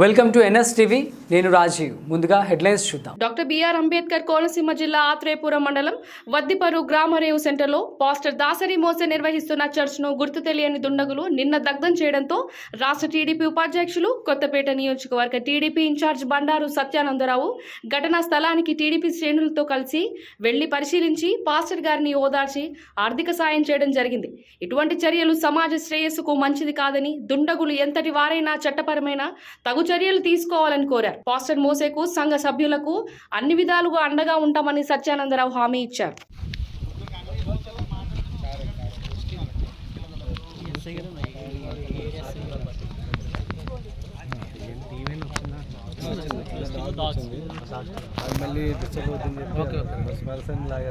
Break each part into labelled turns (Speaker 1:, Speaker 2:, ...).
Speaker 1: Welcome to NS TV. నేను రాజీవ్. ముందుగా headlines చూద్దాం.
Speaker 2: డాక్టర్ బిఆర్ అంబేద్కర్ కోనసీమ జిల్లా ఆత్రేయపురం మండలం వద్దిపరు గ్రామరేవు సెంటర్లో పాస్టర్ దాసరి మోసే నిర్వహిస్తున్న చర్చ్ను గుర్తు తెలియని దుండగులు నిన్న దగ్ధం చేయడంతో రాష్ట్ర టీడీపీ ఉపాధ్యక్షులు కొత్తపేట నియోజకవర్గ టీడీపీ ఇన్ఛార్జ్ బండారు సత్యానందరావు ఘటనా స్థలానికి టీడీపీ శ్రేణులతో కలిసి వెళ్ళి పరిశీలించి పాస్టర్ గారిని ఓదార్చి ఆర్థిక సాయం చేయడం జరిగింది. ఇటువంటి చర్యలు సమాజ శ్రేయస్సుకు మంచిది కాదని దుండగులు ఎంతటి వారైనా చట్టపరమైన తగు చర్యలు తీసుకోవాలని కోరారు. పాస్టర్ మోసేకు సంఘ సభ్యులకు అన్ని విధాలుగా అండగా ఉంటామని సత్యానందరావు హామీ ఇచ్చారు.
Speaker 3: మళ్ళీ డిస్టర్బ్ అవుతుంది ఓకే బస్ పర్సన్ లాగా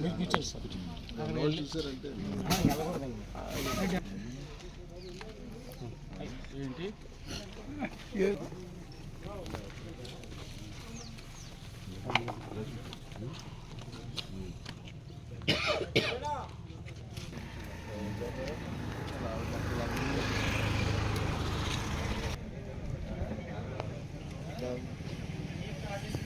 Speaker 3: మీకు టీచర్ సార్ ఏంటి
Speaker 1: Thank you.